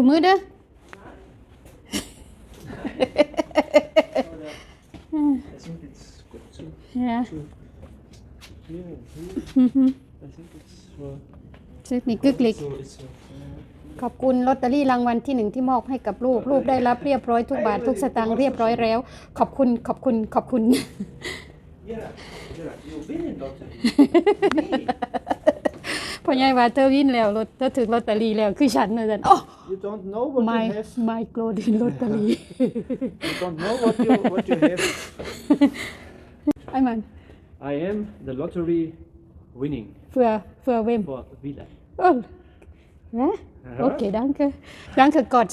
ถูมือเด้อ I think it's good to, Ja. to clear it here. Mhm. I think it's for ซึกนี่กึกลิก so it's uh, ขอบคุณลอตเตอรี่รางวัลที่หนึ่งที่มอบให้กับลูก ลูกได้รับเรียบร้อยทุกบาททุกสตางค์เรียบร้อยแล้ว ขอบคุณขอบคุณขอบคุณ yeah, yeah, you win in lottery. Me. พ่อใหญ่ว่าเธอวินแล้วรถเธอถึงลอตเตอรี่แล้วคือฉันเลยจันโอ้ You don't know what my you have. my golden ลอตเตอรี่ You don't know what you what you have. ไอ้มัน I am the lottery winning เฟือเฟือเวม for Villa. โอ้นะโอเค danke danke Gott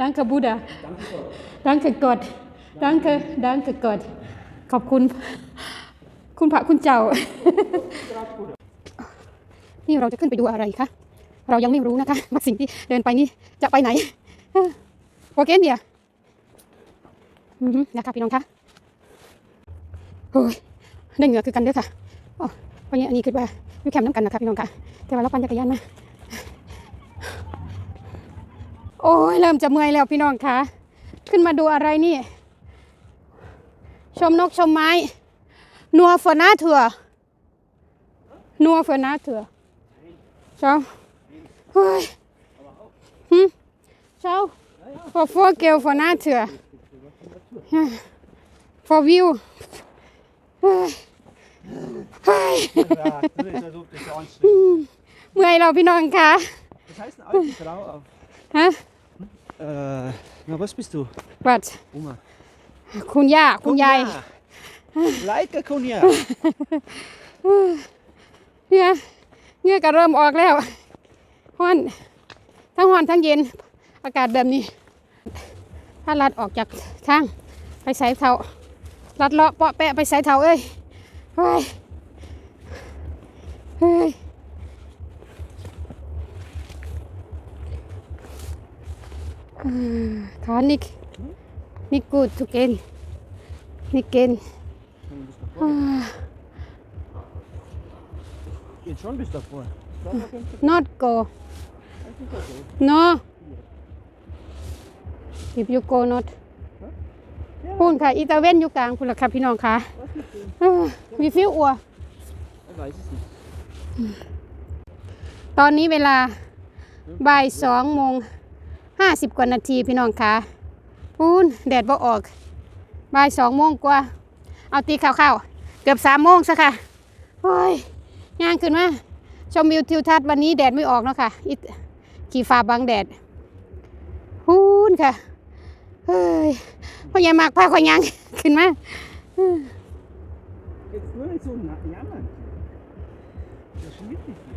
danke Buddha danke Gott danke danke Gott ขอบคุณ คุณพระคุณเจ้า นี่เราจะขึ้นไปดูอะไรคะเรายังไม่รู้นะคะว่าสิ่งที่เดินไปนี่จะไปไหนโอเคเดียอือฮึนะคะพี่น้องคะโอ้ยได้เหงื่อคือกันเด้อค่ะอ๋อเพราะงี้อันนี้คือว่าอยู่แคมป์น้ำกันนะคะพี่น้องค่ะแต่ว่าเราปั่นจักรยานมาโอ้ยเริ่มจะเมื่อยแล้วพี่น้องคะขึ้นมาดูอะไรนี่ ชมนกชมไม้ นัวฝนาเถื่อนัวฝนาเถื่อเช้าเฮ้ยหึเช้า for for girl for natur for view เฮ้ยเฮ้ย Ja, das ist also das ist anstrengend. เมื่อยเราพี่น้องคะ Was heißt eine alte Frau auf? ฮะ Äh, na was bist du? บัด Oma. คุณย่าคุณยาย Leica Kunja. เนี่ย เงื่อก็เริ่มออกแล้วฮ้อนทั้งฮ้อนทั้งเย็นอากาศแบบนี้ ถ้าลัดออกจากทางไปใส่เทาลัดเลาะเปาะแปะไปใส่เทาเอ้ยเฮ้ยเฮ้ยขานิกนิกกูดทุกเกนนิกเกน Jetzt schon bist du davor. not go no if you go not พูนค่ะ อีตาเว้นอยู่กลางคุณล่ะค่ะพี่น้องค่ะมีฟิวอัว Ich weiß es nicht. ตอนนี้เวลาบ่ายสองโมงห้าสิบกว่านาทีพี่น้องค่ะพูนแดดบ่ออกบ่ายสองโมงกว่า เอาตีข้าวๆเกือบสามโมงซะค่ะ โอ้ย ย่างขึ้นมาชมวิวทิวทัศน์วันนี้แดดไม่ออกเนาะค่ะขี่ฟ้าบังแดดฮูนค่ะเฮ้ยพ่อใหญ่มากพาข่อยย่างขึ้นมา nur nicht so na- jammern. Das schmiert nicht mehr.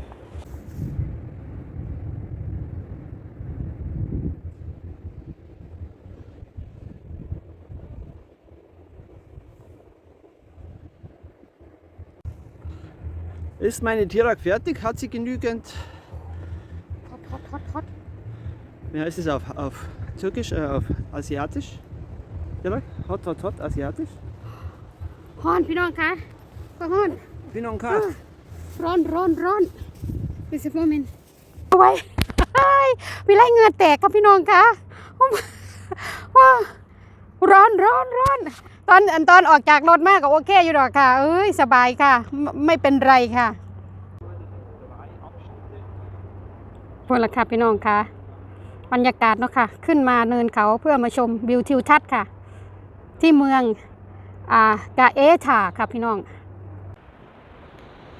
Ist meine Tirak fertig? Hat sie genügend? ฮอตฮอตฮอตฮอต Wie heißt es auf, auf Türkisch? Äh, auf Asiatisch? Tirak? Hot, hot, hot, Asiatisch? ฮ้อนพี่น้องค่ะก็ฮ้อน Pinong Kat. ร้อนร้อ ตอนตอนออกจากรถมากก็โอเคอยู่หรอกค่ะ เอ้ยสบายค่ะไม่ไม่เป็นไรค่ะพวกละค่ะพี่น้องค่ะบรรยากาศเนาะค่ะ ขึ้นมาเนินเขาเพื่อมาชมวิวทิวทัศน์ค่ะ ที่เมืองอ่ากาเอธาค่ะพี่น้อง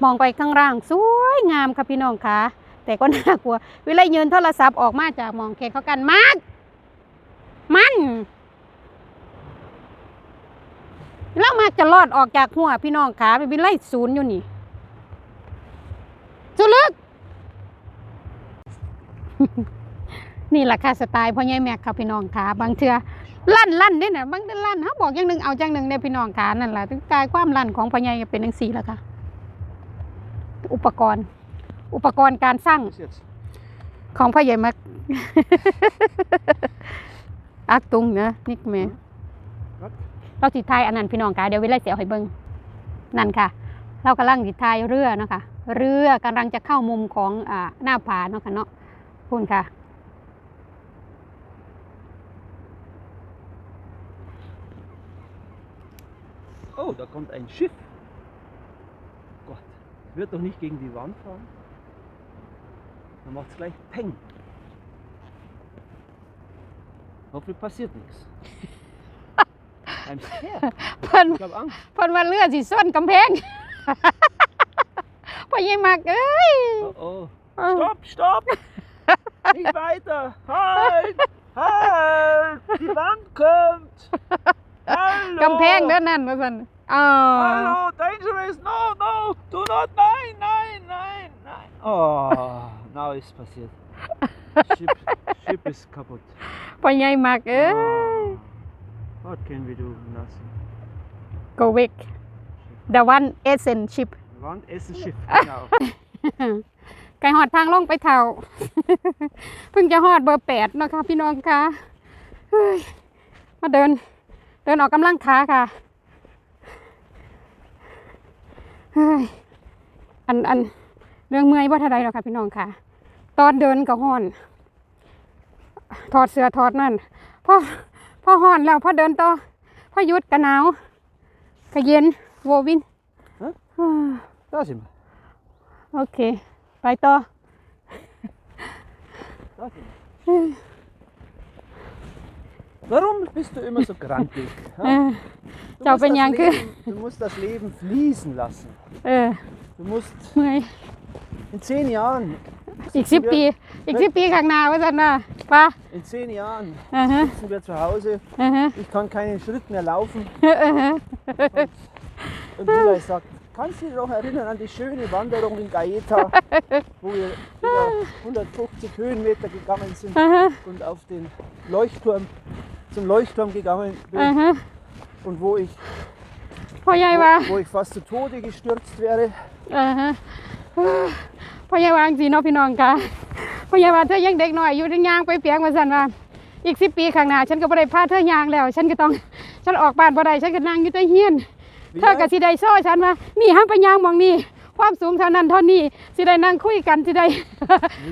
มองไปข้างล่างสวยงามค่ะพี่น้องค่ะ แต่ก็น่ากลัว วิไลยืนโทรศัพท์ออกมาจากมองเขตเขากันมากมัน แล้วมากจะรอดออกจากหัวพี่น้องขาไปวิไล่ศูนย์อยู่นี่สุลึก นี่แหละค่ะสไตล์พ่อใหญ่แม็กค่ะพี่น้องขาบางเทือลั่นลั่นเนี่ยนะบางเทือลั่นเขาบอกอย่างหนึ่งเอาอย่างหนึ่งเนี่ยพี่น้องขานั่นแหละกายความลั่นของพ่อใหญ่เป็นจังสี่แล้วค่ะ อุปกรณ์ อุปกรณ์การสร้างของพ่อใหญ่มักอักตุงนะนี่แม่ เราสิทายอันนั้นพี่น้องค่ะเดี๋ยวเวลาเสียวให้เบิ่งนั่นค่ะ เรากำลังสิทายเรือเนาะค่ะเรือกำลังจะเข้ามุมของอ่าหน้าผาเนาะค่ะเนาะคุณค่ะ Oh, da kommt ein Schiff. Gott, wird doch nicht gegen die Wand fahren? Dann macht es gleich Peng. Hoffentlich passiert nichts. I'm scared. เพิ่น Ich hab Angst. เพิ่นว่าเรือสิส้นกำแพง พ่อใหญ่มากเอ้ย Oh oh. Stopp, stopp! Nicht weiter! Halt! Halt! Die Wand kommt! Hallo! กำแพงเด้อนั่นว่าซั่นอ๋อ Hallo! Dangerous! No, no! Do not! Nein, nein, nein, nein! Oh, now ist passiert. Ship, ship ist kaputt. พ่อใหญ่มากเอ้ย Oh, What can we do? Nothing. go weg the one essence ship Wand ist ein Schiff, genau. ไก่หอดทางลงไปเท่า เพิ่งจะหอดเบอร์แปดเนาะคะพี่น้องคะเฮ้ยมาเดิน เดินออกกำลังขาค่ะเฮ้ยอันอันเรื่องเมื่อยว่าเท่าไรหรอกค่ะพี่น้องค่ะ ตอนเดินก็ห่อน ถอดเสื้อถอดนั่นพอพ อห่อนแล้วพอเดินต่อพอหยุดก็หนาวก็เย็นโววินฮะอ่า Da sind wir. โอเค ไปต่อ Da sind wir. Warum bist du immer so grantig? เอ ha? อ Du เจ้า musst เป็นห das ยังคือ Leben- Du musst das Leben fließen lassen. เออ Du musst เมื่อย in zehn Jahren, อีกสิบปี อีกสิบปีข้างหน้าว่าสันนะป้า in zehn Jahren อือฮะ sitzen wir zu Hause. อือฮะ Ich kann keinen Schritt mehr laufen. อือฮะ Und Bilal sagt, kannst du dich noch erinnern an die schöne Wanderung in Gaeta, wo wir über 150 Höhenmeter gegangen sind อือฮะ und auf den Leuchtturm, zum Leuchtturm gegangen อือ bin ฮะ und wo ich, พ่อใหญ่ว่า wo, wo ich fast zu Tode gestürzt wäre. อือฮะ พ่อใหญ่วาจังสีเนาะพี่น้องค่ะพ่อใหญ่ว่าเธอยังเด็กหน่อยอยู่ยังยางไปเปียงมาสันว่าอีกสิบปีข้างหน้าฉันก็บ่ได้พาเธอยางแล้ว ฉันก็ต้องฉันออกบ้านบ่ได้ฉันก็นั่งอยู่ใต้เฮียนเธอกับสิได้โซ่ฉันว่านี่ห้ามไปยางหมองนี่ความสูงเท่านั้นเท่านี้สิได้นั่งคุยกันสิได้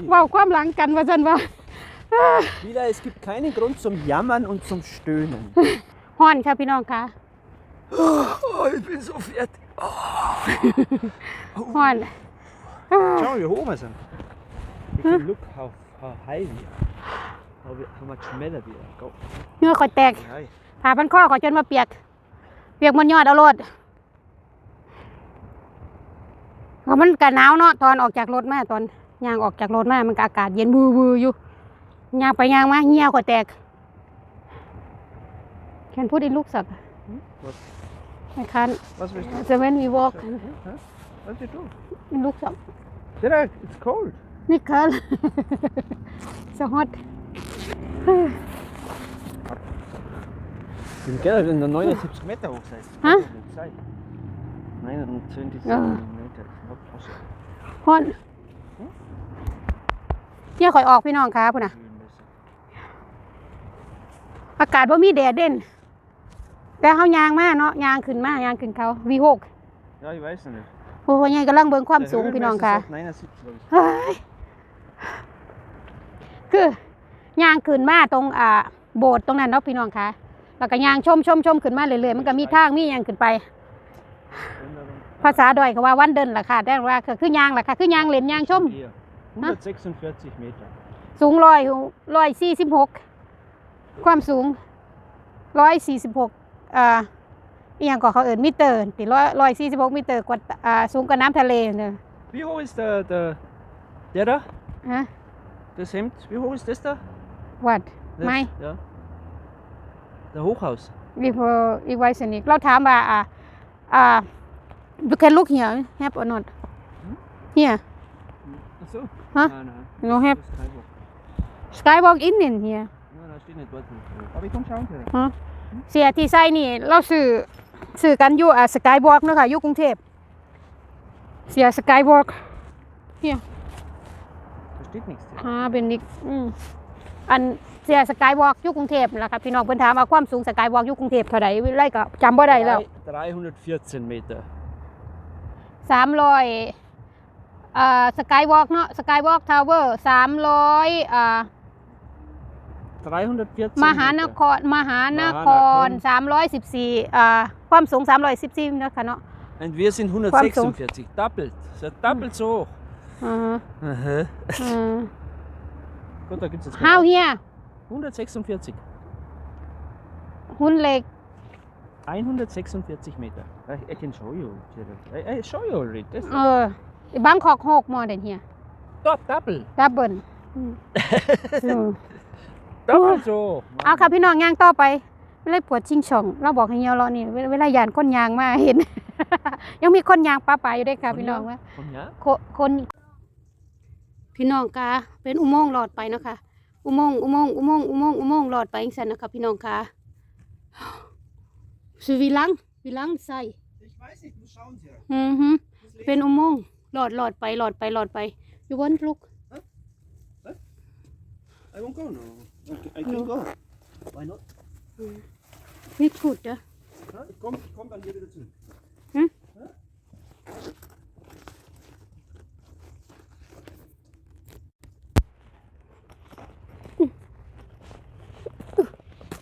เว้าความหลังกันว่าซั่นว่า Wieder, es gibt keinen Grund zum Jammern und zum Stöhnen. ฮ้อนค่ะพี่น้องค่ะ Oh, ich bin so fertig. ฮ้อน Schau mal, wie hoch wir sind. You can look how, how high we are. How, we, how much smaller we are. Go. เหงื่อข่อยแตก High. ผ่าพันข้อข่อยจนมาเปียก เปียกมันยอดเอารถก็มันก็หนาวเนาะตอนออกจากรถมาตอนย่างออกจากรถมามันก็อากาศเย็นวือวืออยู่ย่างไปย่างมาเหี่ยวข่อยแตกแคนพูดอินลูกสัก What, ไม่คัน was willst du? เซเว่นวีวอล์ก Huh? Was willst du? อินลู กสัก Direkt, it's cold. นี่คันสฮอต Ich bin gerne in der 79 Meter hoch sein. Hä? Zeit. 29 Ja. Meter. ist noch fast ฮอนเที่ยข่อยออกพี่น้องค่ะพุ่นน่ะ kühlen müssen. อากาศว่ามีแดดเด่น แต่เฮายางมาเนาะยางขึ้นมายางขึ้นเขาวีหก Ja, ich weiß noch nicht. โอ้โหยังกำลังเบิ่งความ Der สูงพี่น้อง Höhenmesser ค่ะ sagt 79, glaub ich. เฮ้ยคือยางขึ้นมาตรงอ่าโบสถ์ตรงนั้นเนาะพี่น้องค่ะแล้วก็ยางชมชมชมขึ้นมาเรื่อยๆมันก็มีทางมีหยางขึ้นไป Wunderbar. ภาษาดอยก็ว่าวันเดินล่ะค่ะแต่ว่าก็คือยางล่ะค่ะคือยางเล่นยางชม Hier. 146 Meter. สูงร้อยร้อยสี่สิบหกความสูงร้อยสี่สิบหกอ่า อหย่างก็เขาเอินมิเตอร์ติร้อยร้อยสี่สิบหกมิเตอร์กว่าอ่าสูงกว่าน้ำทะเลเนี่ย Wie hoch ist der, der, der da? ฮะ Das Hemd? Wie hoch ist das da? วัด Das, ไม่ Ja. Der Hochhaus. รีพออีกไวสนิกเราถามว่าอ่าอ่า you can look here have or not here Ach so. Hä? Nein, nein. no have Das ist kein Hoch. skywalk in in here Nein, da steht nicht dort. Aber ich komm schauen können. ฮะเสียที่ไส้นี่เราสื่อ สื่อกันอยู่อ่าสกายวอล์กเนาะค่ะอยู่กรุงเทพเสียสกายวอล์ก Da steht nichts. ฮาเป็นนิกอืมอันเสียสกายวอล์กอยู่กรุงเทพนั่นล่ะครับพี่น้องเพิ่นถามว่าความสูงสกายวอล์กอยู่กรุงเทพเท่าใดวิไลก็จำบ่ได้แล้ว Drei- 314 Meter. 300อ่าสกายวอล์กเนาะสกายวอล์กทาวเวอร์สามร้อยอ่า314มหานค Meter. รมหานครมหานครสามร้อยสิบสี่อ่า ความสูงสามร้อยสิบสี่นะคะเนาะ Und wir sind Quantum. 146. Doppelt. So doppelt so hoch. อ่า Aha. อืม Gut, da gibt es jetzt how keine here Ahnung. 146. หุ้นเหล็ก 146 Meter. I, I can show you. I, I show you already. This เออบางกอกหกมอเดนเฮีย top double. ดับเบิล Doppelt so. เอาค่ะพี่น้องย่างต่อไป ไม่ได้ปวดชิงช่อง เราบอกให้เหี่ยวรอนี่เวลาเวลายานคนยางมาเห็น ยังมีคนยางปลาปลาอยู่ด้วยค่ะพี่น้องว่า Und ja? โคคน พี่น้องกาเป็นอุโมงค์หลอดไปเนาะคะอุโมงค์อุโมงค์อุโมงค์อุโมงค์อุโมงค์หลอดไปจังซั่นนะคะพี่น้องกาสุวิลังวิลังใส่ Ich weiß nicht, muss schauen Sie. อือฮึเป็นอุโมงค์หลอดหลอดไปหลอดไปหลอดไปอยู่บนลุก I won't go no. I can go. Why not? นี่ ขุดเด้อ Ja, ich komm, ich komm dann hier wieder zurück. Hm? Ja?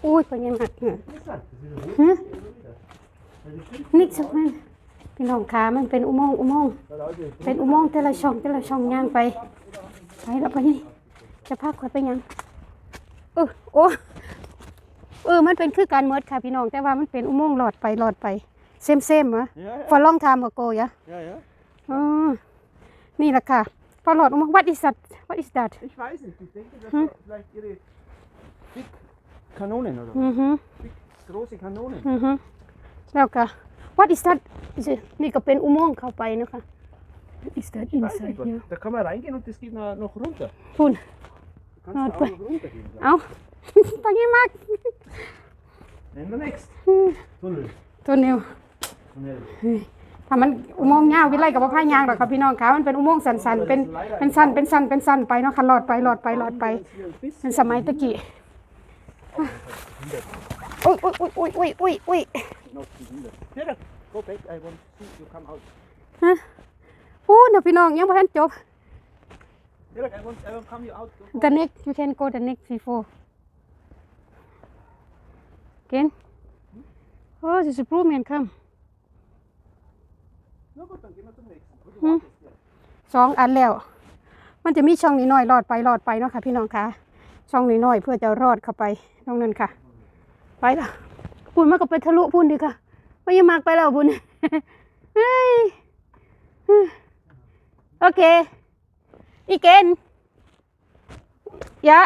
อุ้ยเป็นยังไงเนี่ย Interessant. Das ist wieder hoch. ฮะ Weil die Schild- นี่สักมันพี่น้องขามันเป็นอุโมงค์อุโมงค์ Da Leute, เป็นอุโมงค์แต่ละช่องแต่ละช่องย่างไป ไปแล้วไปนี่จะพาคนไปยังเออโอ้ เออมันเป็นคือการเมิดค่ะพี่น้อง แต่ว่ามันเป็นอุโมงค์หลอดไปหลอดไปเซมเซมเหรอ Ja, ja. ฟอลองทามโกยะ Ja, ja. อ๋อนี่แหละค่ะพอหลอดอุโมงค์ what is that what is that Ich weiß nicht. Ich denke, das Hm? war vielleicht ihre Big Kanonen oder อือฮึ Big, große Kanonen. อือฮึแล้วก็ what is that นี่ก็เป็นอุโมงค์เข้าไปนะคะ what is that Ich weiß inside nicht, was- here Da kann man reingehen und das geht noch, noch runter. พุ่น Du kannst Ah, da auch noch runtergehen. glaub เอา ไปยังมาก ich. And the next. Tunnel. ตัวนิว Tunnel. ถ้ามันอุโมงค์ยาววิไลกับว่าพายางหรอกครับพี่น้องคะมันเป็นอุโมงค์สันๆเป็นเป็นสันเป็นสันเป็นสันไปเนาะค่ะหลอดไปหลอดไปหลอดไป Hier ein เป็น bisschen สมัยตะกี้อุ้ยอุ้ยอุ้ยอุ้ยอุ้ยอุ้ย noch die Hunde. Peter, go back. I want to see you come out. ฮะพูดนะพี่น้องยังไม่ทันจบ Peter, I want, I want come you out. Go, go. the next you can go the next before again oh this is blue man come Na gut, dann gehen wir zum nächsten. Gut, du Hm. wartest, ja. สองอันแล้ว มันจะมีช่องนิดหน่อยรอดไปรอดไปเนาะค่ะ พี่น้องคะช่องนิดหน่อยเพื่อจะรอดเข้าไปตรงนั้นค่ะ ไปละพุ่นมันก็ไปทะลุพุ่นดีค่ะไม่ยังมากไปแล้วพุ่นเฮ้ยโอเค อีเกนยะ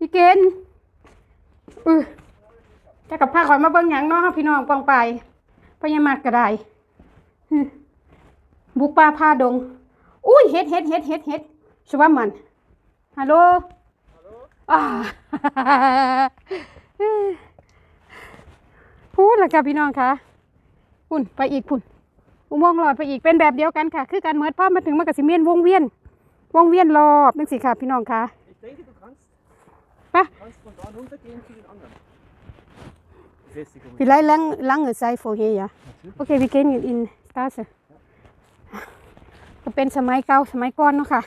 อีเกนอือ จะกับพาข่อยมาเบิ่งหยังเนาะพี่น้องปองไปไปยังมากก็ได้บุกป่าพาดง อุ้ยเฮ็ดเฮ็ดเฮ็ดเฮ็ดเฮ็ดชว่ามันฮัลโหลอ่าพูดและค่ะพี่น้องคะพุ่นไปอีกพุ่นอุโมงค์หลอดไปอีกเป็นแบบเดียวกันค่ะ คือการเมิดพอมาถึงมันก็สิเมียนวงเวียน วงเวียนรอบนั่นสิค่ะพี่น้องคะ Ich denke, du kannst, Ah. kannst von da runtergehen zu den anderen. Befestigungen. พี่ไล่ลังลังเอไซโฟเฮียโอเควิเกนอินสตาร์สก็เป็นสมัยเก่าสมัยก่อนเนาะค่ะ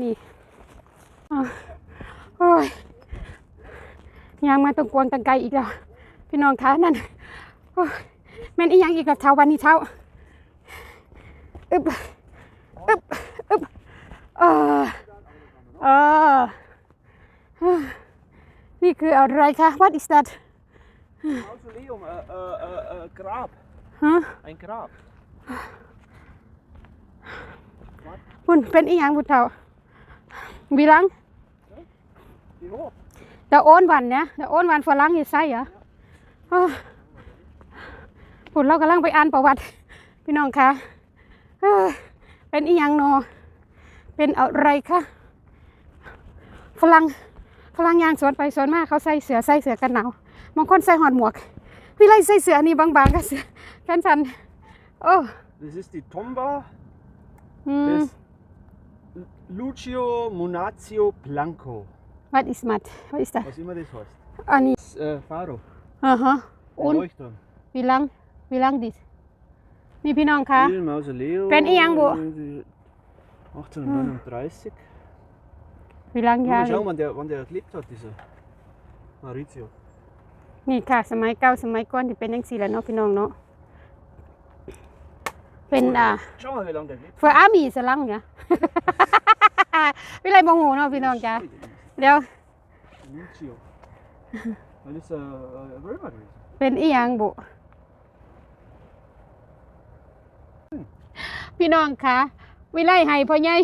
นี่อ่าโอ้ยยางมาตรงกวางตังไกลอีกแล้ว พี่น้องคะนั่นโอ้ยแม่นอีหยังอีกกับเท้าวันนี้เท้า อึบ อึบ อึบ เออเออนี่คืออะไรคะ what is that Mausoleum, äh, äh, äh, äh, Grab. ฮะ Ein Grab. พุ่นเป็นอีหยังบุตรเฒ่าวีรัง Wie hoch? เดาโอนวันเนี่ยเดาโอนวันฝรั่งอยู่ไสเหรออ้อพุ่นเรากำลังไปอ่านประวัติ พี่น้องคะเอ้อเป็นอีหยังโนอ เป็นอะไรคะฝรั่งฝรั่งยางสวนไปสวนมาเขาใส่เสือใส่เสือกันหนาว บางคนใส่หอดหมวก วิไลใส่เสือนี่บางๆก็เสือแขนสันโอ้ Das ist die Tomba อืม des Lucio Munazio Blanco. what is mat what is that Was immer das heißt. อันนี้ Das, äh, Faro. อ่าฮะ Ein อุ่น Leuchtturm. วิลังวิลังดิสนี่พี่น้องคะ Il Mausoleum. Ben Iang bu. 1839. วิลังยา Mal schauen, wann der, wann der gelebt hat, dieser Maurizio. นี่ค่ะ สมัยเก่าสมัยก่อนที่เป็นจังซี่แหละเนาะพี่น้องเนาะเป็นอ่า Schau mal, wie lange der gelebt เฟอร์อามีสลังเนี่ย วิไลบ่ฮู้เนาะพี่น้องจ้ะ hat. เดี๋ยว Maurizio. Das ist ein äh, Römer gewesen. เป็นอีหยังบุ พี่น้องคะวิไลให้พ่อใหญ่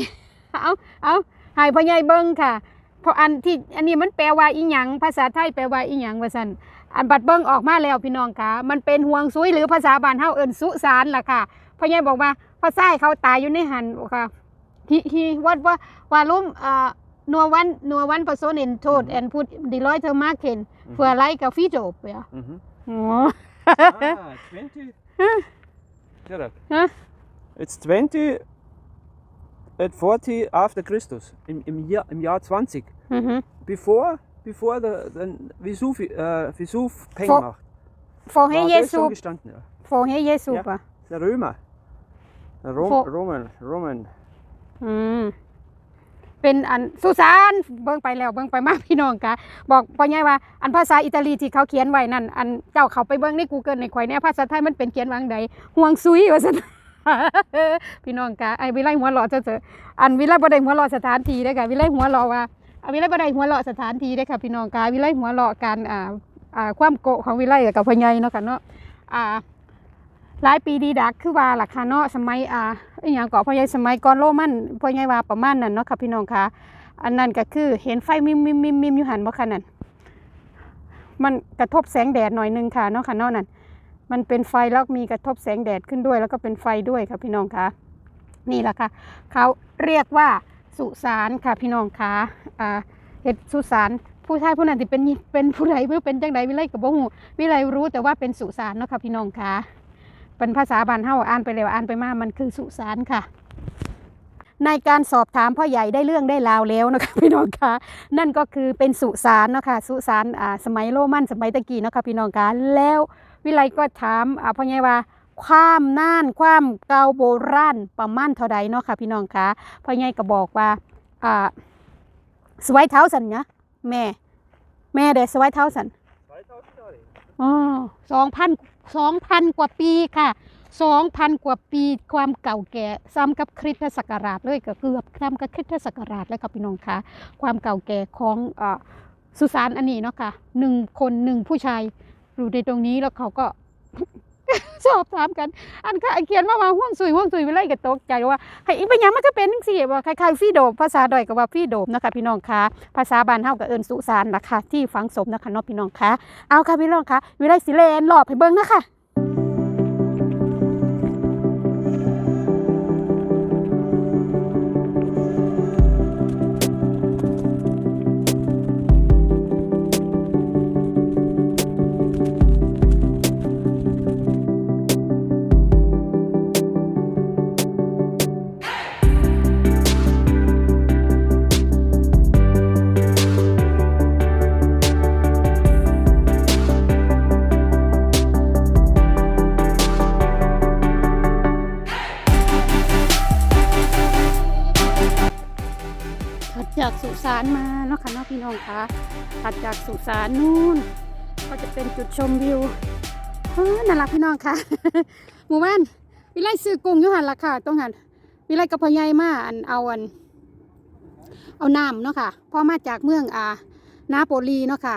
เอาเอาให้พ่อใหญ่เบิ่งค่ะ เพราะอันที่อันนี้มันแปลว่าอีหยังภาษาไทยแปลว่าอีหยังว่าซั่น อันบัดเบิ่งออกมาแล้วพี่น้องคะมันเป็นห่วงซุยหรือภาษาบ้านเฮาเอิ้นสุสานล่ะค่ะพ่อใหญ่บอกว่าพ่อทรายเขาตายอยู่ในหันค่ะฮีฮีวัดว่าว่าลุ่มเอ่อนัววันนัววันปะโซนเอ็นโทษแอนพูดดีลอยเธอมากเห็นเฟื่อไลกับฟีโจบเปีย Mhm. อ๋อ Ah, 20. Direkt. Huh? It's 20 at 40 after Christus, im, im, Jahr, im Jahr 20. อือฮึ Bevor, bevor der, der Vesuv, äh, Vesuv Peng Vor- macht. โฟให้ War เย der ซู schon gestanden, ja. โฟให้เยซู Ja. ป่ะ Der Römer. Der Rom, Vor- Roman, Roman. อืมเป็นอันสุสานเบิ่งไปแล้วเบิ่งไปมากพี่น้องกะบอกพ่อใหญ่ว่าอันภาษาอิตาลีที่เขาเขียนไว้นั่นอันเจ้าเขาไปเบิ่งใน Google ในข่อยเนี่ยภาษาไทยมันเป็นเขียนว่าจั่งใดห่วงซุยว่าซั่นพี่น้องกะไอ้วิไลหัวเราะเจอๆอันวิไลบ่ได้หัวเราะสถานที่เด้อค่ะวิไลหัวเราะว่าอะ วิไลบ่ไดหัวเราะสถานที่เด้ค่ะพี่น้องกะวิไลหัวเราะการอ่าอ่าความโกะของวิไลกับพ่อใหญ่เนาะค่ะเนาะอ่าหลายปีดีดักคือว่าล่ะค่ะเนาะสมัยอ่าอหย่างเกาะพ่อใหญ่สมัยก่อนโรมันพ่อใหญ่ว่าประมาณนั้นเนาะค่ะพี่น้องค่ะอันนั้นก็คือเห็นไฟมิมมิมมิมมิมอยู่หันบ่ค่ะนั่นมันกระทบแสงแดดหน่อยนึงค่ะเนาะค่ะเนาะนั่นมันเป็นไฟแล้วมีกระทบแสงแดดขึ้นด้วย แล้วก็เป็นไฟด้วยค่ะพี่น้องค่ะนี่แหละค่ะ เขาเรียกว่า สุสานค่ะพี่น้องค่ะอ่าเฮ็ดสุสานผู้ชายผู้นั้นที่เป็นเป็นผู้ใดเพื่อเป็นจังใดวิไลก็บ่ฮู้วิไลรู้แต่ว่าเป็นสุสานเนาะค่ะพี่น้องค่ะเป็นภาษาบ้านเฮาอ่านไปแล้วอ่านไปมามันคือสุสานค่ะ ในการสอบถามพ่อใหญ่ได้เรื่องได้ราวแล้วนะคะพี่น้องคะนั่นก็คือเป็นสุสานเนาะคะสุสานอ่าสมัยโรมันสมัยตะกี้เนาะค่ะพี่น้องคะแล้ววิไลก็ถามอ่าพ่อใหญ่ว่า ความน่านความเก่าโบราณประมาณเท่าใดเนาะค่ะพี่น้องคะพ่อใหญ่ก็บอกว่าอ่าสไวเท้าสันเนี่ยแม่ แม่เดสไวเท้าสัน2000 Jahre. อ๋อสองพันสองพันกว่าปีค่ะสองพันกว่าปีความเก่าแก่ซ้ำกับคริสตศักราชเลยก็เกือบซ้ำกับคริสตศักราชแล้วค่ะพี่น้องคะความเก่าแก่ของเออสุสานอันนี้เนาะค่ะหนึ่งคนหนึ่งผู้ชายอยู่ในตรงนี้แล้วเขาก็ สอบถามกัน อันค่ะเขียนมาว่าห่วงซุยห่วงซุยไปไล่กับตกใจว่าให้อีกเป็นหยังมันก็เป็นจังซี่ว่าคล้ายๆฟีโดมภาษาดอยกับว่าฟีโดมนะคะพี่น้องคะภาษาบ้านเฮาก็เอิ้นสุสานนะคะที่ฝังศพนะคะเนาะพี่น้องคะเอาค่ะพี่น้องคะวิไลสิเลนหลอบให้เบิ่งนะคะ เนาะค่ะเนาะพี่น้องคะถัดจากสุสานนู่น ก็จะเป็นจุดชมวิวเออน่ารักพี่น้องค่ะ หมู่บ้านวิไลซื้อกุ้งอยู่หันละค่ะตรงหันวิไลกับพ่อใหญ่มาอันเอาอัน เอาน้ำเนาะค่ะพ่อมาจากเมืองอานาโปลีเนาะค่ะ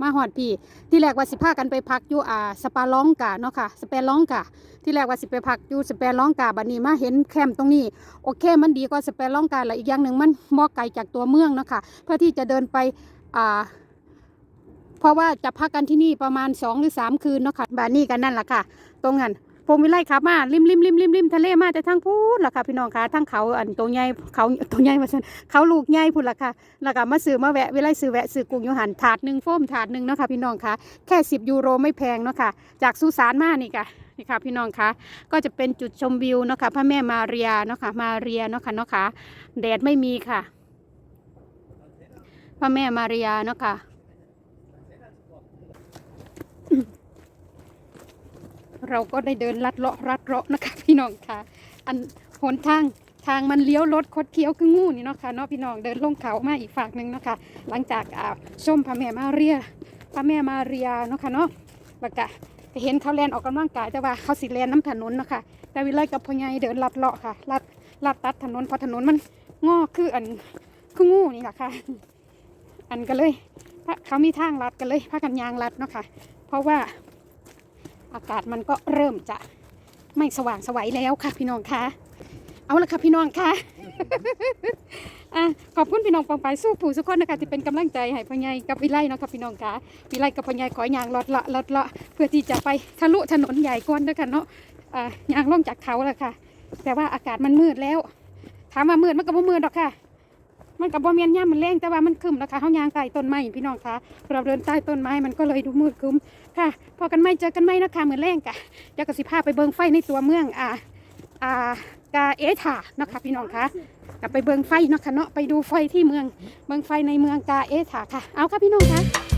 มาหอดพี่ ที่แรกว่าสิพากันไปพักอยู่อ่าสปาลองกาเนาะค่ะสเปรลองกาที่แรกว่าสิไปพักอยู่สเปรลองกาบัดนี้มาเห็นแคมป์ตรงนี้โอเค มันดีกว่าสเปรลองกาและอีกอย่างหนึ่งมันมอไกลจากตัวเมืองเนาะคะเพื่อที่จะเดินไปอ่าเพราะว่าจะพักกันที่นี่ประมาณสองหรือสามคืนเนาะค่ะบ้านนี้กันนั่นแหละค่ะ ตรงนั้น ผมวิไลขับมาริมริมริมริมริมทะเลมาแต่ทั้งพูดล่ะค่ะพี่น้องค่ะทั้งเขาอันตัวใหญ่เขาตัวใหญ่มาสันเขาลูกใหญ่พูดล่ะค่ะแล้วก็มาซื้อมาแวะวิไลซื้อแวะซื้อกุ้งยูหันถาดหนึ่งโฟมถาดหนึ่งเนาะค่ะพี่น้องค่ะแค่สิบยูโรไม่แพงเนาะค่ะจากสุสานมานี่ค่ะนี่ค่ะพี่น้องค่ะก็จะเป็นจุดชมวิวเนาะค่ะพระแม่มาเรียเนาะค่ะมาเรียเนาะค่ะเนาะค่ะแดดไม่มีค่ะ พระแม่มาเรียเนาะค่ะ เราก็ได้เดินลัดเลาะรัดเลาะนะคะ พี่น้องค่ะ อันหนทางทางมันเลี้ยวรถคดเคี้ยวคืองูนี่เนาะค่ะเนาะพี่น้องเดินลงเขามาอีกฝั่งหนึ่งเนาะค่ะหลังจากอ่าชมพระแม่มาเรียพระแม่มาเรียเนาะค่ะเนาะแล้วก็เห็นเขาแลนออกกำลังกายแต่ว่าเขาสิแลนน้ำถนนเนาะค่ะแต่วิไลกับพ่อใหญ่เดินลัดเลาะค่ะลัดลัดตัดถนนเพราะถนนมันงอคืออันคืองูนี่แหละค่ะ อันก็เลยพระเขามีทางลัดกันเลยพากันยางลัดเนาะค่ะ เพราะว่า อากาศมันก็เริ่มจะไม่สว่างสวัยแล้วค่ะพี่น้องคะเอาละค่ะพี่น้องคะอะขอบคุณพี่น้องปองไปสู้ผู้สุกคนนะคะที่เป็นกำลังใจให้พ่อใหญ่กับวิไลเนาะค่ะพี่น้องคะวิไลกับพ่อใหญ่ขอยางลอดละลอดละเพื่อที่จะไปทะลุถนนใหญ่ก่อนด้วยกันเนาะอ่ายางลงจากเขาแล้วค่ะ แต่ว่าอากาศมันมืดแล้วถามว่ามืดมันก็บ่มืดดอกค่ะ มันกับบ่เมียนย่ามันแรงแต่ว่ามันคึมนะคะเฮายางใต้ต้นไม้พี่น้องคะเราเดินใต้ต้นไม้มันก็เลยดูมืดคึม ค่ะพอกันไม่เจอกันไม่นะคะเหมือนแรงกะเดี๋ยวกสิพาไปเบิงไฟในตัวเมืองอ่าอ่ากาเอธานะคะพี่น้องคะกลับไปเบิงไฟเนาะค่ะเนาะไปดูไฟที่เมือง เบิงไฟในเมืองกาเอธาค่ะ เอาค่ะพี่น้องคะ